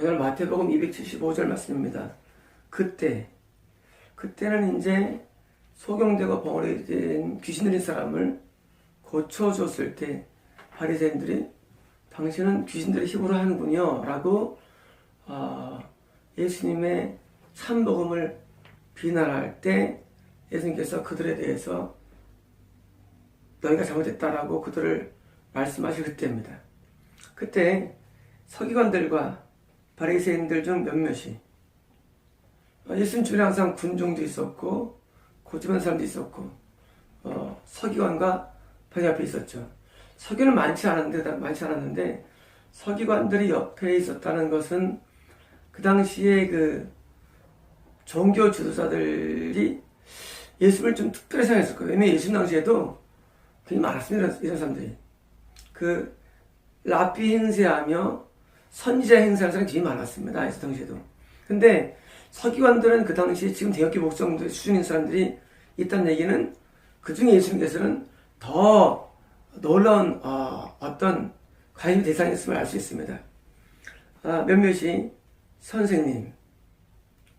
오늘 마태복음 275절 말씀입니다. 그때, 그때는 이제 소경되고 벙어리 된 귀신 들린 사람을 고쳐줬을 때 바리새인들이 당신은 귀신들의 힘으로 하는군요 라고 아, 예수님의 참복음을 비난할 때 예수님께서 그들에 대해서 너희가 잘못했다라고 그들을 말씀하실 그때입니다. 그때 서기관들과 바리새인들 중 몇몇이 어, 예수님 주변에 항상 군종도 있었고 고집한 사람도 있었고 어, 서기관과 바리 앞에 있었죠. 서기는 많지 않았는데 많지 않았는데 서기관들이 옆에 있었다는 것은 그 당시에 그 종교 지도자들이 예수를 좀 특별히 생각했을 거예요. 왜냐면 예수 당시에도 되게 많았습니다. 이런, 사람들이. 그 라피 행세하며 선지자 행세하는 사람이 되게 많았습니다. 예수 당시에도. 근데 서기관들은 그 당시에 지금 대학교 목성도 수준인 사람들이 있다는 얘기는 그 중에 예수님께서는 더 놀라운 어, 떤 관심 대상이었음을 알 수 있습니다. 아, 몇몇이 선생님,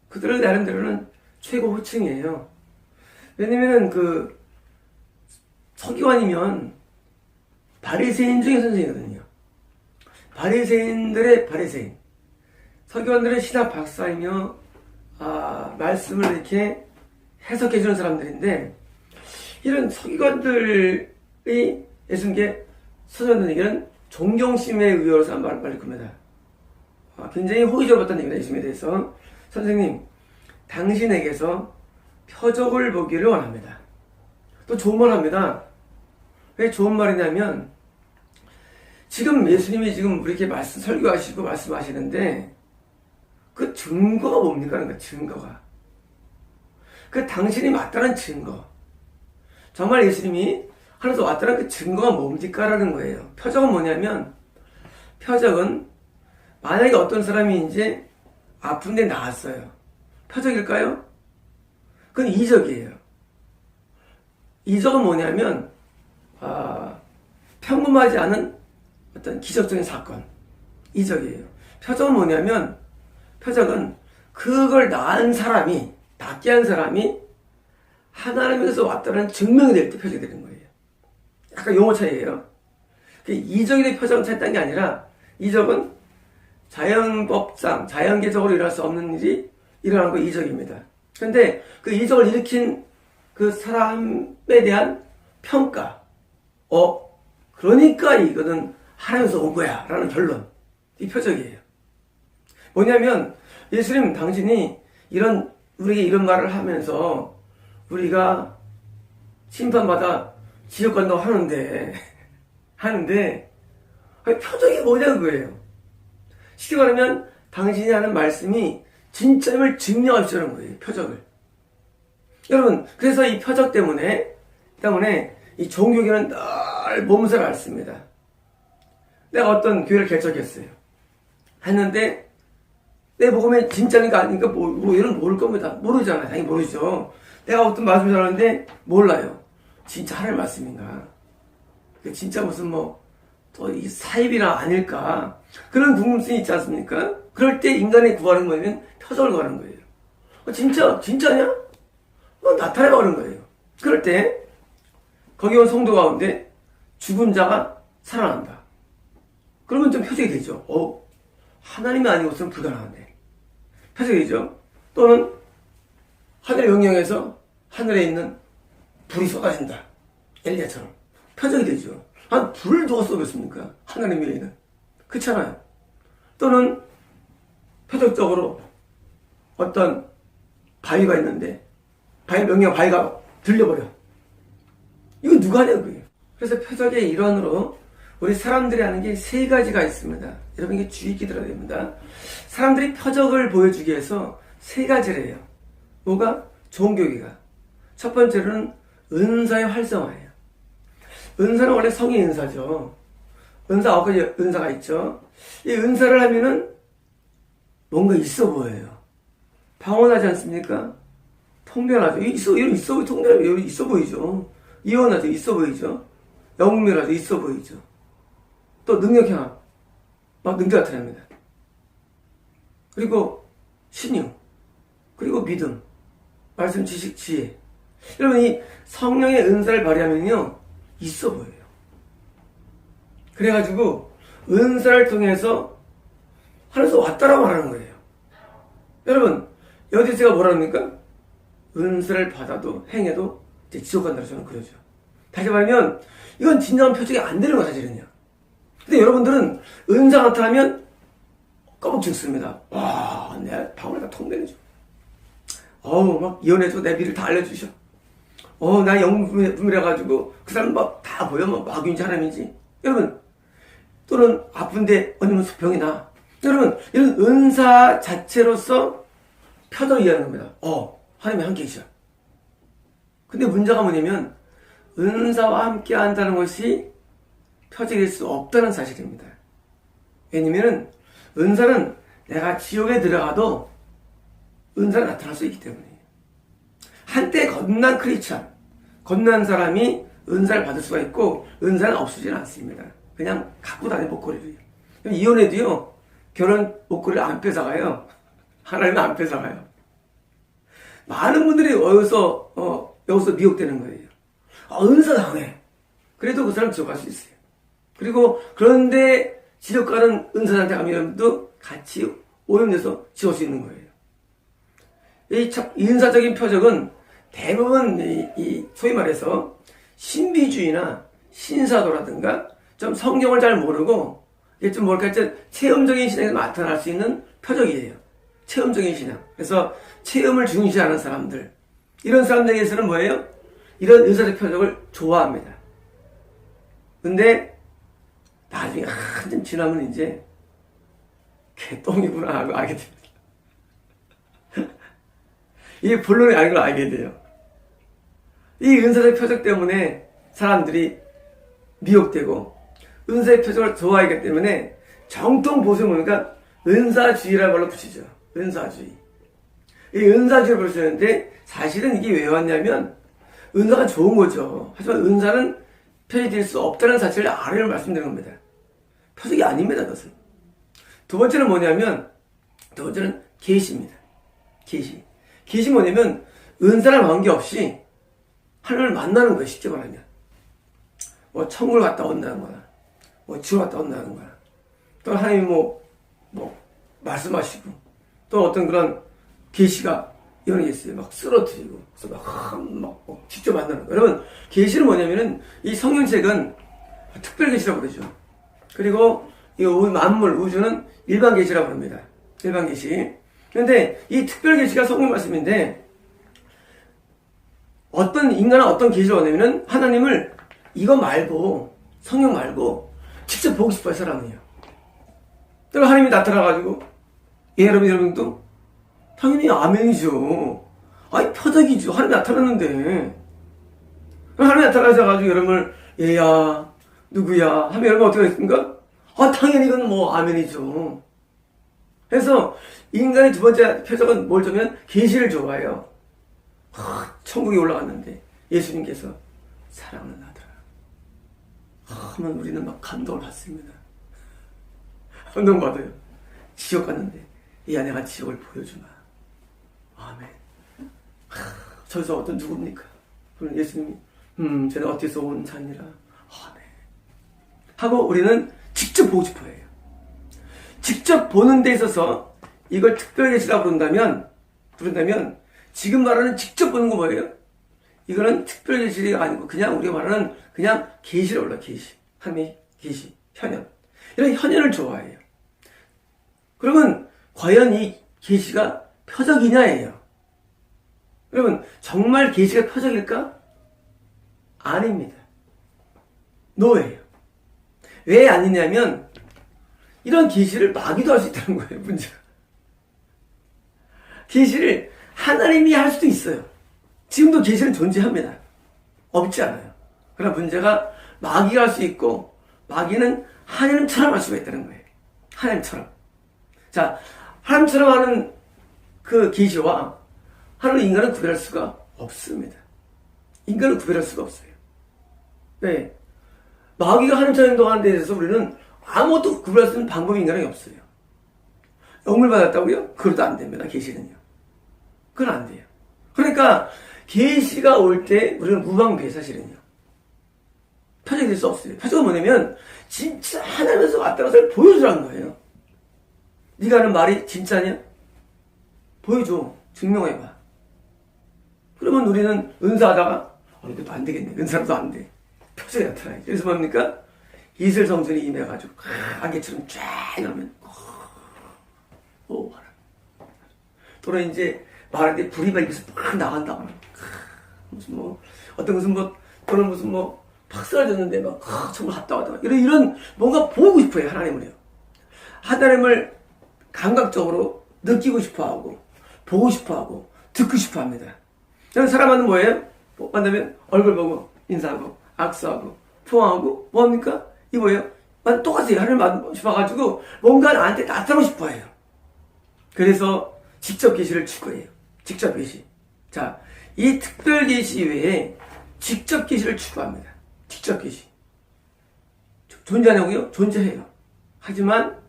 그들을 나름대로는 최고 호칭이에요. 왜냐면은 그 서기관이면 바리새인 중에 선생이거든요. 바리새인들의 바리새인. 서기관들은 신학 박사이며 아, 말씀을 이렇게 해석해 주는 사람들인데 이런 서기관들이 예수님께 서전하는 얘기는 존경심에 의여서 말, 말일 겁니다. 아, 굉장히 호의적으로 봤다는 얘기입니다. 예수님에 대해서. 선생님, 당신에게서 표적을 보기를 원합니다. 또 좋은 말 합니다. 왜 좋은 말이냐면, 지금 예수님이 지금 우리에게 말씀, 설교하시고 말씀하시는데, 그 증거가 뭡니까? 그러니까 증거가. 그 당신이 맞다는 증거. 정말 예수님이 하나도 왔다는 그 증거가 뭡니까 라는 거예요. 표적은 뭐냐면, 표적은 만약에 어떤 사람이 이제 아픈데 나았어요. 표적일까요? 그건 이적이에요. 이적은 뭐냐면, 아, 평범하지 않은 어떤 기적적인 사건. 이적이에요. 표적은 뭐냐면, 표적은 그걸 낳은 사람이, 낫게 한 사람이 하나님에서 왔다는 증명이 될 때 표적이 되는 거예요. 약간 용어 차이예요. 그 이적이 된 표적은 찾다는 게 아니라, 이적은 자연법상, 자연계적으로 일어날 수 없는 일이 일어난 거 이적입니다. 근데 그 이적을 일으킨 그 사람에 대한 평가, 어, 그러니까 이거는 하나님에서 온 거야. 라는 결론. 이 표적이에요. 뭐냐면, 예수님 당신이 이런, 우리에게 이런 말을 하면서 우리가 심판받아 지옥 간다고 하는데, 하는데, 표적이 뭐냐는 거예요. 쉽게 말하면 당신이 하는 말씀이 진짜임을 증명하시라는 거예요. 표적을. 여러분, 그래서 이 표적 때문에, 때문에 이 종교계는 늘 몸살을 앓습니다. 내가 어떤 교회를 개척했어요. 했는데, 내 복음에 진짜니까 아닌가 뭐, 뭐 이런 모를 겁니다. 모르잖아요. 당연히 모르죠. 내가 어떤 말씀 전하는데 몰라요. 진짜 하나님 말씀인가? 그 진짜 무슨 뭐, 또 이 사입이나 아닐까? 그런 궁금증이 있지 않습니까? 그럴 때 인간이 구하는 뭐냐면 표적을 구하는 거예요. 어, 진짜, 진짜냐? 너 나타내봐 그런 거예요. 그럴 때, 거기 온 성도 가운데 죽은 자가 살아난다. 그러면 좀 표적이 되죠. 어, 하나님이 아니고서는 불가능한데. 표적이 되죠. 또는 하늘의 영역에서 하늘에 있는 불이 쏟아진다. 엘리야처럼. 표적이 되죠. 아, 불을 누가 쏘겠습니까? 하나님 외에는. 그렇잖아요. 또는 표적적으로 어떤 바위가 있는데 바위 명령 바위가 들려버려. 이거 누가 하냐고요. 그래서 표적의 일환으로 우리 사람들이 하는 게 세 가지가 있습니다. 여러분 이게 주의 깊게 들어야 됩니다. 사람들이 표적을 보여주기 위해서 세 가지를 해요. 뭐가? 종교기가. 첫 번째로는 은사의 활성화예요. 은사는 원래 성의 은사죠. 은사 아홉 가지 은사가 있죠. 이 은사를 하면은 뭔가 있어 보여요. 방언하지 않습니까? 통변하죠. 있어, 이런 있어 통변하면 있어 보이죠. 이혼하죠. 있어 보이죠. 영웅mir하죠. 있어 보이죠. 또 능력 향한, 막 능력 나타납니다. 그리고 신유, 그리고 믿음, 말씀, 지식, 지혜. 여러분, 이 성령의 은사를 발휘하면요, 있어 보여요. 그래가지고, 은사를 통해서 하늘에서 왔다라고 말하는 거예요. 여러분, 뭐라 합니까? 은사를 받아도 행해도 이제 지옥 간다고 저는 그러죠. 다시 말하면, 이건 진정한 표적이 안 되는 거 사실은요. 근데 여러분들은 은사 나타나면 꺼북 죽습니다. 와, 내 방울에다 통 내리죠. 어우, 막 이혼해줘. 내 미를 다 알려주셔. 어, 나 영분이라가지고 그 사람 막 다 보여. 뭐 마귀인지 하나님인지. 여러분, 또는 아픈데 아니면 수병이 나. 여러분, 이런 은사 자체로서 표적 이해하는 겁니다. 어, 하나님이 함께 계셔. 근데 문제가 뭐냐면, 은사와 함께 한다는 것이 표적일 수 없다는 사실입니다. 왜냐면은, 은사는 내가 지옥에 들어가도 은사가 나타날 수 있기 때문이에요. 한때 겁난 크리스찬, 겁난 사람이 은사를 받을 수가 있고 은사는 없어지는 않습니다. 그냥 갖고 다니는 목걸이를. 이혼해도요, 결혼 목걸이를 안 뺏어가요. 하나님은 안 뺏어가요. 많은 분들이 여기서, 어, 여기서 미혹되는 거예요. 아, 은사 당해. 그래도 그 사람 지옥 갈 수 있어요. 그리고 그런데 지옥 가는 은사한테 가면도 같이 오염돼서 지울 수 있는 거예요. 이, 참, 이 은사적인 표적은 대부분 이, 이 소위 말해서 신비주의나 신사도라든가 좀 성경을 잘 모르고 이게 좀 뭘까 좀 체험적인 신앙에서 나타날 수 있는 표적이에요. 체험적인 신앙. 그래서 체험을 중시하는 사람들 이런 사람들에게서는 뭐예요? 이런 의사적 표적을 좋아합니다. 근데 나중에 한참 지나면 이제 개똥이구나 하고 알게 됩니다. 이 본론의 알걸 알게 돼요. 이 은사적 표적 때문에 사람들이 미혹되고 은사의 표적을 좋아하기 때문에 정통 보수 문화가 은사주의라는 말로 붙이죠. 은사주의. 이 은사주의를 붙이는데 사실은 이게 왜 왔냐면 은사가 좋은 거죠. 하지만 은사는 표적이 수 없다는 사실을 아래로 말씀드리는 겁니다. 표적이 아닙니다, 그것은. 두 번째는 뭐냐면 두 번째는 계시입니다. 계시. 계시 뭐냐면 은사랑 관계없이 하나님을 만나는 거예요. 쉽게 말하면. 뭐 천국을 갔다 온다는 거나 뭐 지옥 갔다 온다는 거나 또 하나님이 뭐, 뭐 말씀하시고 또 어떤 그런 계시가 이런 게 있어요. 막 쓰러뜨리고 그래서 막, 막, 막 직접 만나는 거예요. 여러분 계시는 뭐냐면은 이 성경책은 특별 계시라고 그러죠. 그리고 이 만물 우주는 일반 계시라고 합니다. 일반 계시. 그런데 이 특별 계시가 성경 말씀인데 어떤 인간은 어떤 계시를 원하면은 하나님을 이거 말고 성령 말고 직접 보고 싶어요 사람은요. 또 하나님이 나타나가지고 예 여러분 여러분도 당연히 아멘이죠. 아니 표적이죠. 하나님이 나타났는데 하나님이 나타나셔가지고 여러분을 얘야 누구야 하면 여러분 어떻게 하겠습니까? 아 당연히 이건 뭐 아멘이죠. 그래서 인간의 두 번째 표적은 뭘 좋아하면 계시를 좋아해요. 아, 천국에 올라갔는데 예수님께서 사랑을 하더라. 아, 하면 우리는 막 감동을 받습니다. 감동 받아요. 지옥 갔는데 야 내가 지옥을 보여주마. 아멘. 아, 저기서 어떤 누굽니까? 그럼 예수님이 음 쟤는 어디서 온 자니라. 아멘. 하고 우리는 직접 보고 싶어 해요. 직접 보는 데 있어서 이걸 특별 계시라 부른다면 부른다면 지금 말하는 직접 보는 거 뭐예요? 이거는 특별 계시가 아니고 그냥 우리가 말하는 그냥 계시를 올라 계시 하나님의 계시 현현 이런 현현을 좋아해요. 그러면 과연 이 계시가 표적이냐예요. 여러분 정말 계시가 표적일까? 아닙니다. 노예요. 왜 아니냐면 이런 계시를 마귀도 할 수 있다는 거예요. 문제가. 계시를 하나님이 할 수도 있어요. 지금도 계시는 존재합니다. 없지 않아요. 그러나 문제가 마귀가 할 수 있고 마귀는 하나님처럼 할 수가 있다는 거예요. 하나님처럼. 자, 하나님처럼 하는 그 계시와 하나님 인간은 구별할 수가 없습니다. 인간은 구별할 수가 없어요. 네. 마귀가 하나님처럼 행동하는 데 대해서 우리는 아무것도 구별할 수 있는 방법이 인간에게 없어요. 영을 받았다고요? 그것도 안 됩니다. 계시는요. 그건 안 돼요. 그러니까 계시가 올 때 우리는 무방비해 사실은요. 표적이 될 수 없어요. 표적은 뭐냐면 진짜 하나님에서 왔다는 것을 보여주라는 거예요. 네가 하는 말이 진짜냐? 보여줘. 증명해봐. 그러면 우리는 은사하다가 어, 이것도 안 되겠네. 은사도 안 돼. 표정이 나타나요. 그래서 뭡니까? 이슬 성전이 임해가지고 아, 안개처럼 쫙 이러면 오 하나. 또는 이제 말할 때 불이 막 입에서 막 나간다. 막. 무슨 뭐 어떤 무슨 뭐 또는 무슨 뭐 박살을 줬는데 막 아, 정말 갔다 왔다 이런 이런 뭔가 보고 싶어요 하나님을요. 하나님을 감각적으로 느끼고 싶어하고 보고 싶어 하고 듣고 싶어 합니다. 저는 사람은 뭐예요? 뭐 만나면 얼굴 보고 인사하고 악수하고 포옹하고 뭡니까? 이 뭐예요? 똑같아요. 하나님 만나고 싶어가지고 뭔가 나한테 나타나고 싶어 해요. 그래서 직접 계시를 추구해요. 직접 계시. 자, 이 특별 계시 외에 직접 계시를 추구합니다. 직접 계시. 존재하냐고요? 존재해요. 하지만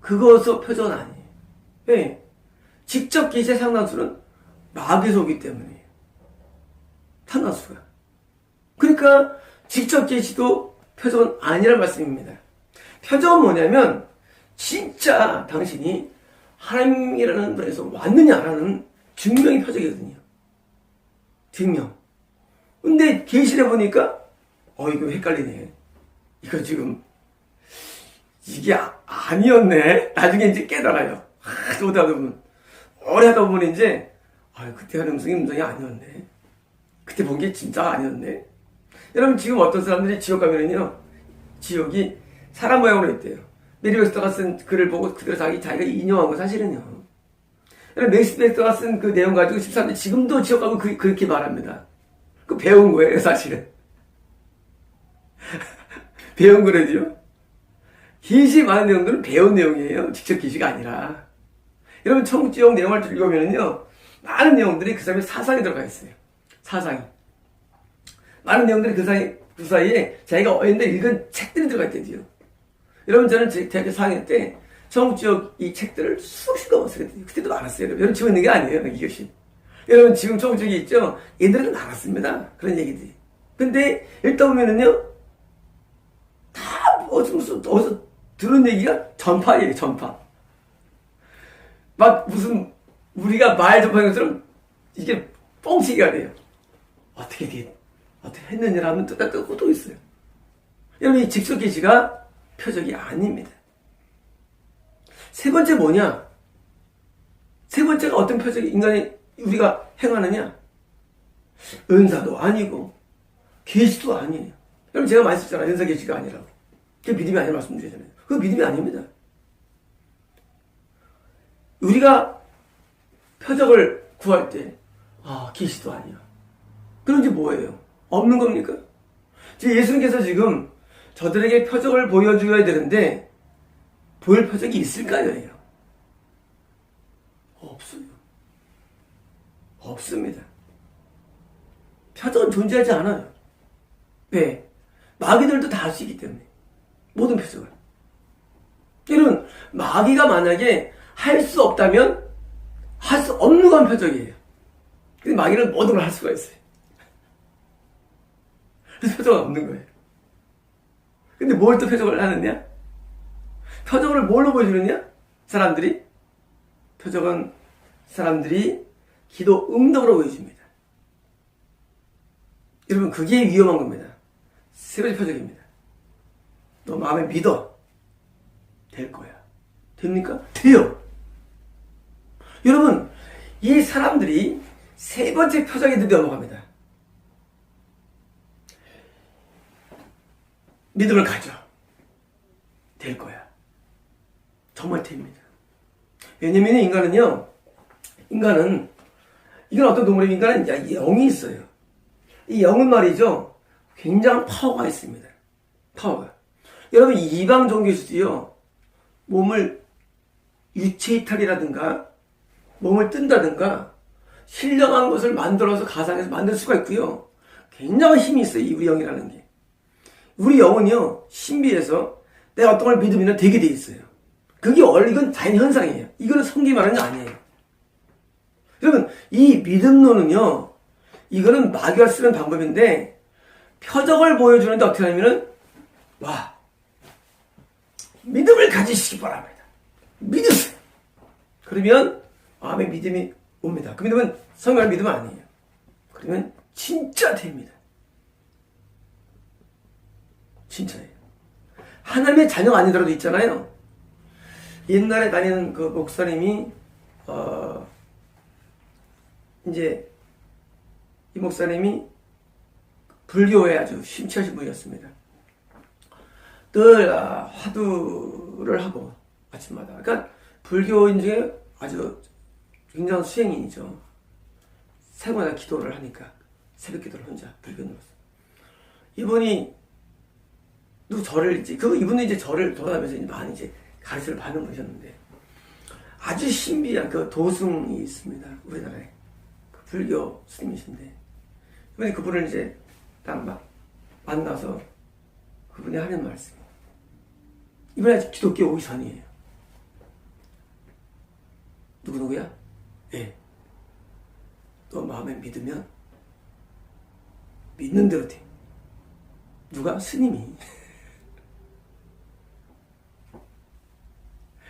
그것도 표적은 아니에요. 왜? 직접 계시의 상당수는 마귀에서 오기 때문이에요. 상당수가. 그러니까 직접 계시도 표적은 아니란 말씀입니다. 표적은 뭐냐면 진짜 당신이 하나님이라는 분에서 왔느냐라는 증명이 표적이거든요. 증명. 근데 계시를 보니까 어 이거 헷갈리네. 이거 지금 이게 아, 니었네 나중에 이제 깨달아요. 하도 오다 보면 오래 하다 보면 이제 아 그때 하는 음성이 음성이 아니었네. 그때 본 게 진짜 아니었네. 여러분 지금 어떤 사람들이 지옥 가면은요 지옥이 사람 모양으로 있대요. 메리베스터가 쓴 글을 보고 그대로 자기 자기가 인용한 거 사실은요. 여러분 맥스베스터가 쓴 그 내용 가지고 13년 지금도 지옥 가면 그, 그렇게 말합니다. 그 배운 거예요 사실은. 배운 거라죠. 기시 많은 내용들은 배운 내용이에요. 직접 기시가 아니라. 여러분 청지역 내용을 읽으면요 많은 내용들이 그 사람의 사상에 들어가 있어요. 사상이. 많은 내용들이 그 사이, 그 사이에 자기가 어린데 읽은 책들이 들어가 있대요. 여러분, 저는 제 대학교 4학년 때 청지역 이 책들을 권 썼거든요. 그때도 많았어요. 여러분, 지금 있는 게 아니에요. 이것이. 여러분, 지금 청지역이 있죠? 옛날에는 많았습니다. 그런 얘기들이. 근데 읽다 보면은요, 다 어디서, 어디서 들은 얘기가 전파예요, 전파. 막 무슨, 우리가 말 전파하는 것처럼 이게 뻥치기가 돼요. 어떻게 돼? 어떻게 했느냐라면 또 뜯고 또 있어요. 여러분, 이 직접 계시가 표적이 아닙니다. 세 번째 뭐냐? 세 번째가 어떤 표적이 인간이 우리가 행하느냐? 은사도 아니고 계시도 아니에요. 여러분 제가 말씀했잖아요. 은사 계시가 아니라고. 그게 믿음이 아니라 말씀드리잖아요. 그거 믿음이 아닙니다. 우리가 표적을 구할 때, 아, 계시도 아니야. 그런지 뭐예요? 없는 겁니까? 지금 예수님께서 지금 저들에게 표적을 보여줘야 되는데, 보일 표적이 있을까요? 없어요. 없습니다. 표적은 존재하지 않아요. 왜? 마귀들도 다 할 수 있기 때문에. 모든 표적을. 여러분, 마귀가 만약에 할 수 없다면 할 수 없는 건 표적이에요. 근데 마귀는 모든 걸 할 수가 있어요. 그래서 표적은 없는 거예요. 근데 뭘 또 표적을 하느냐? 표적을 뭘로 보여주느냐? 사람들이? 표적은 사람들이 기도 응답으로 보여줍니다. 여러분, 그게 위험한 겁니다. 세 번째 표적입니다. 너 마음에 믿어. 될 거야. 됩니까? 돼요. 여러분, 이 사람들이 세 번째 드디어 넘어갑니다. 믿음을 가져. 될 거야. 정말 됩니다. 왜냐면 인간은요, 인간은, 이건 어떤 동물이 인간은 영이 있어요. 이 영은 말이죠, 굉장한 파워가 있습니다. 파워가. 여러분, 이방 종교에서도요, 몸을 유체 이탈이라든가, 몸을 뜬다든가, 신령한 것을 만들어서 가상에서 만들 수가 있고요. 굉장한 힘이 있어요, 이 우리 영이라는 게. 우리 영은요, 신비해서 내가 어떤 걸 믿으면 되게 돼 있어요. 그게 원래 이건 자연 현상이에요. 이거는 성경이 말하는 게 아니에요. 여러분, 이 믿음론은요, 이거는 마귀가 쓰는 방법인데, 표적을 보여주는데 어떻게 하냐면은, 와, 믿음을 가지시기 바랍니다. 믿으세요. 그러면, 마음에 믿음이 옵니다. 그 믿음은 성경을 믿음 아니에요. 그러면 진짜 됩니다. 진짜예요. 하나님의 자녀가 아니더라도 있잖아요. 옛날에 다니는 그 목사님이 어 이제 이 목사님이 불교에 아주 심취하신 분이었습니다. 늘 아, 화두를 하고 아침마다. 그러니까 불교인 중에 아주 굉장한 수행인이죠. 새마다 기도를 하니까 새벽 기도를 혼자 불교인으로서. 이분이 누구 절을 이제 그 이분은 이제 절을 돌아다니면서 이제 많이 이제 가르침을 받는 분이셨는데 아주 신비한 그 도승이 있습니다 우리나라에 그 불교 스님이신데 이번에 그분을 이제 딱 막 만나서 그분이 하는 말씀 이번에 기독교 오기 전이에요 누구 누구야? 예. 너 마음에 믿으면 믿는 대로 돼. 누가? 스님이.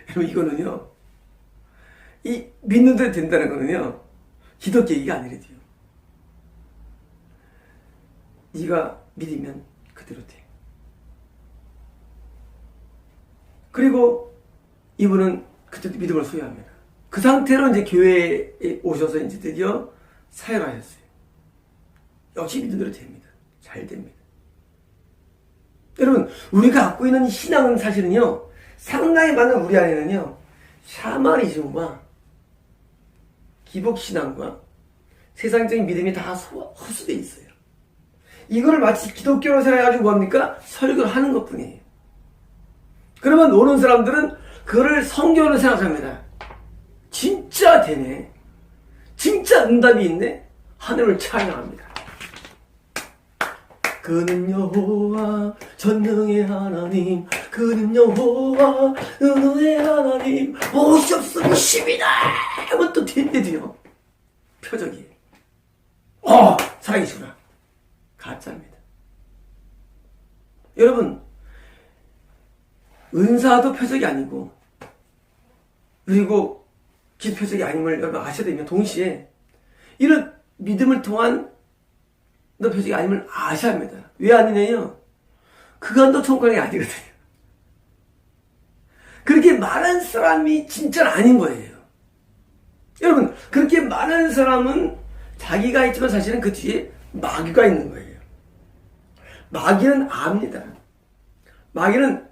여러분 이거는요. 이 믿는 대로 된다는 거는요. 기독교 얘기가 아니래요. 네가 믿으면 그대로 돼. 그리고 이분은 그때도 믿음을 소유합니다. 그 상태로 이제 교회에 오셔서 이제 드디어 사회를 하셨어요. 역시 믿음대로 됩니다. 잘 됩니다. 여러분, 우리가 갖고 있는 신앙은 사실은요, 상당히 많은 우리 안에는요, 샤머니즘과 기복신앙과 세상적인 믿음이 다 허수되어 있어요. 이거를 마치 기독교로 생각해가지고 뭡니까? 설교를 하는 것 뿐이에요. 그러면 노는 사람들은 그거를 성경으로 생각합니다. 진짜 되네. 진짜 응답이 있네. 하늘을 찬양합니다. 그는 여호와 전능의 하나님. 그는 여호와 은혜의 하나님. 없으면 십이다! 하면 또 된대도요. 표적이에요. 어 사랑이시구나. 가짜입니다. 여러분 은사도 표적이 아니고 그리고 기표적이 아님을 여러분 아셔야 되면 동시에 이런 믿음을 통한 너 표적이 아님을 아셔야 합니다. 왜 아니냐요? 그간도 총괄이 아니거든요. 그렇게 많은 사람이 진짜는 아닌 거예요. 여러분, 그렇게 많은 사람은 자기가 있지만 사실은 그 뒤에 마귀가 있는 거예요. 마귀는 압니다. 마귀는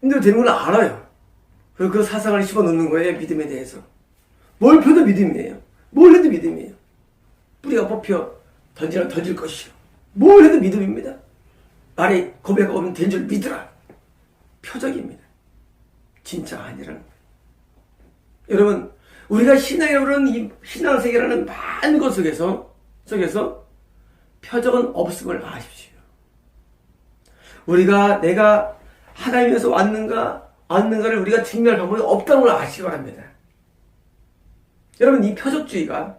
힘들어 되는 걸 알아요. 그리고 그 사상을 집어넣는 거예요, 믿음에 대해서. 뭘 펴도 믿음이에요. 뭘 해도 믿음이에요. 뿌리가 뽑혀 던지라 던질 것이요. 뭘 해도 믿음입니다. 말에 고백 오면 된 줄 믿으라. 표적입니다. 진짜 아니라는 거예요. 여러분, 우리가 신앙이라는 이 신앙세계라는 많은 것 속에서, 속에서 표적은 없음을 아십시오. 우리가 내가 하나님에서 왔는가, 왔는가를 우리가 증명할 방법이 없다는 걸 아시기 바랍니다. 여러분, 이 표적주의가,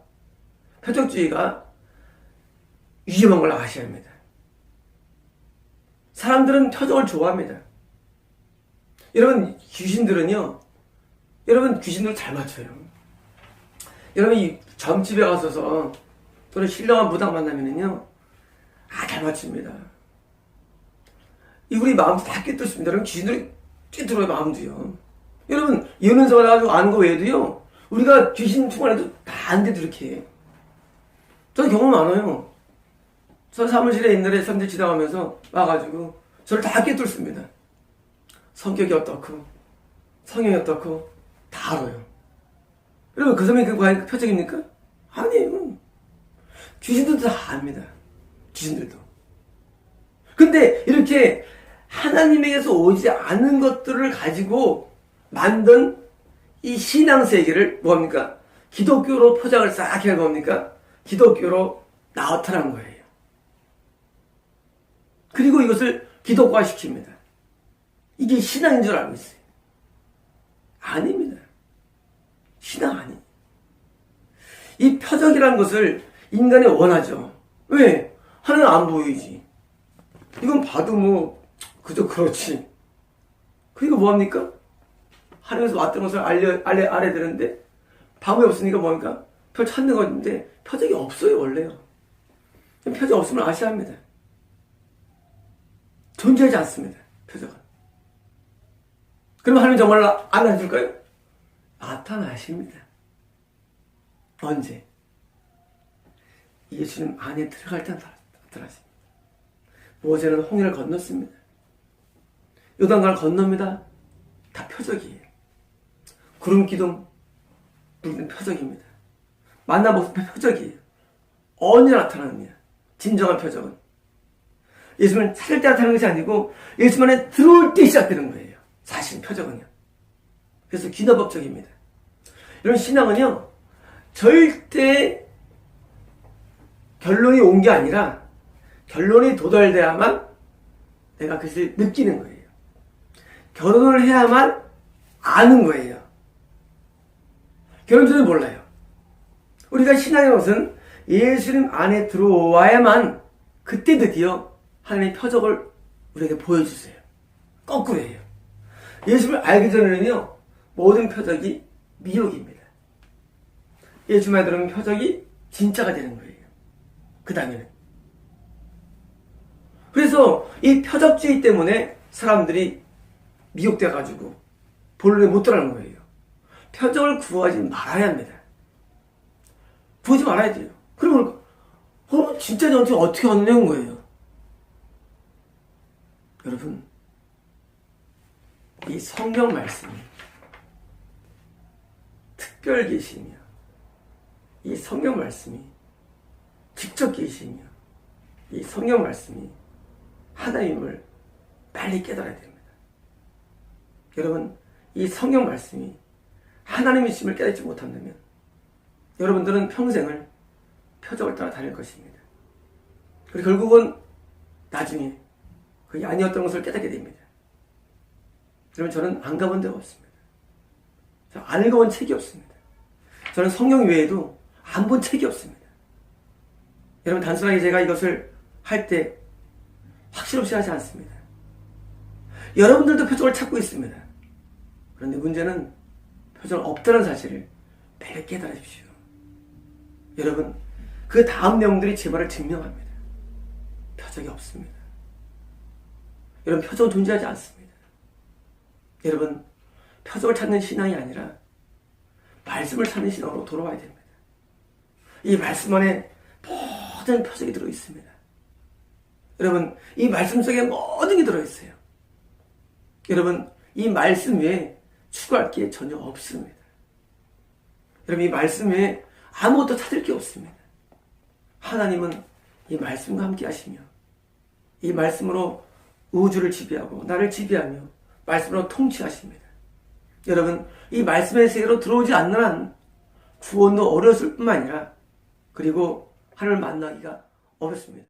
표적주의가 위험한 걸 아셔야 합니다. 사람들은 표적을 좋아합니다. 여러분, 귀신들은요, 여러분, 귀신들 잘 맞춰요. 여러분, 이 점집에 가서서 또는 신령한 무당 만나면은요, 아, 잘 맞춥니다. 이 우리 마음도 다 꿰뚫습니다. 여러분, 귀신들이 꿰뚫어요, 마음도요. 여러분, 예언서 받아가지고 아는 거 외에도요, 우리가 귀신 충만해도 다 안 돼도 이렇게 해요. 저는 경험 많아요. 저 사무실에 옛날에 사람들 지나가면서 와가지고 저를 다 꿰뚫습니다. 성격이 어떻고 성향이 어떻고 다 알아요. 여러분 그 사람이 그 과연 표적입니까? 아니에요. 귀신들도 다 압니다. 귀신들도. 근데 이렇게 하나님에게서 오지 않은 것들을 가지고 만든 이 신앙 세계를 뭡니까? 기독교로 포장을 싹 해야 뭡니까? 기독교로 나타난 거예요. 그리고 이것을 기독화 시킵니다. 이게 신앙인 줄 알고 있어요. 아닙니다. 신앙 아니. 이 표적이라는 것을 인간이 원하죠. 왜? 하나는 안 보이지. 이건 봐도 뭐 그저 그렇지. 그리고 뭐 합니까? 하나님에서 왔던 것을 알려, 알려, 알아야 되는데 방법이 없으니까 뭡니까? 표 찾는 건데 표적이 없어요 원래요. 표적 없으면 아셔야 합니다. 존재하지 않습니다. 표적은. 그럼 하나님 정말 안 해줄까요? 나타나십니다. 언제? 예수님 안에 들어갈 때 나타나십니다. 모세는 홍해를 건넜습니다. 요단강을 건넙니다. 다 표적이에요. 구름 기둥 불는 표적입니다. 만나보는 표적이에요. 언제 나타나느냐? 진정한 표적은 예수님을 찾을 때 나타나는 것이 아니고 예수님 안에 들어올 때 시작되는 거예요. 사실 표적은요. 그래서 기너법적입니다. 이런 신앙은요, 절대 결론이 온 게 아니라 결론이 도달돼야만 내가 그것을 느끼는 거예요. 결혼을 해야만 아는 거예요. 결혼 전에 몰라요. 우리가 신앙의 것은 예수님 안에 들어와야만 그때 드디어 하나님의 표적을 우리에게 보여주세요. 거꾸로예요. 예수를 알기 전에는요, 모든 표적이 미혹입니다. 예수만 들으면 표적이 진짜가 되는 거예요. 그 다음에는. 그래서 이 표적주의 때문에 사람들이 미혹돼가지고 본론에 못 들어가는 거예요. 표적을 구하지 말아야 합니다. 구하지 말아야 돼요. 그러면, 그러면 진짜 저한테 어떻게 얻는 거예요? 여러분, 이 성경 말씀이 특별 계시며 이 성경 말씀이 직접 계시며 이 성경 말씀이 하나님을 빨리 깨달아야 됩니다. 여러분, 이 성경 말씀이 하나님 이심을 깨닫지 못한다면 여러분들은 평생을 표적을 따라 다닐 것입니다. 그리고 결국은 나중에 그게 아니었던 것을 깨닫게 됩니다. 여러분 저는 안 가본 적 없습니다. 안 읽어본 책이 없습니다. 저는 성경 외에도 안 본 책이 없습니다. 여러분 단순하게 제가 이것을 할 때 확실 없이 하지 않습니다. 여러분들도 표적을 찾고 있습니다. 그런데 문제는 표적 없다는 사실을 빨리 깨달아 주십시오. 여러분 그 다음 내용들이 제 말을 증명합니다. 표적이 없습니다. 여러분 표적은 존재하지 않습니다. 여러분 표적을 찾는 신앙이 아니라 말씀을 찾는 신앙으로 돌아와야 됩니다. 이 말씀 안에 모든 표적이 들어 있습니다. 여러분 이 말씀 속에 모든 게 들어 있어요. 여러분 이 말씀 외에 추구할 게 전혀 없습니다. 여러분 이 말씀 외에 아무것도 찾을 게 없습니다. 하나님은 이 말씀과 함께 하시며 이 말씀으로 우주를 지배하고 나를 지배하며 말씀으로 통치하십니다. 여러분 이 말씀의 세계로 들어오지 않는 한 구원도 어려웠을 뿐만 아니라 그리고 하나님을 만나기가 어렵습니다.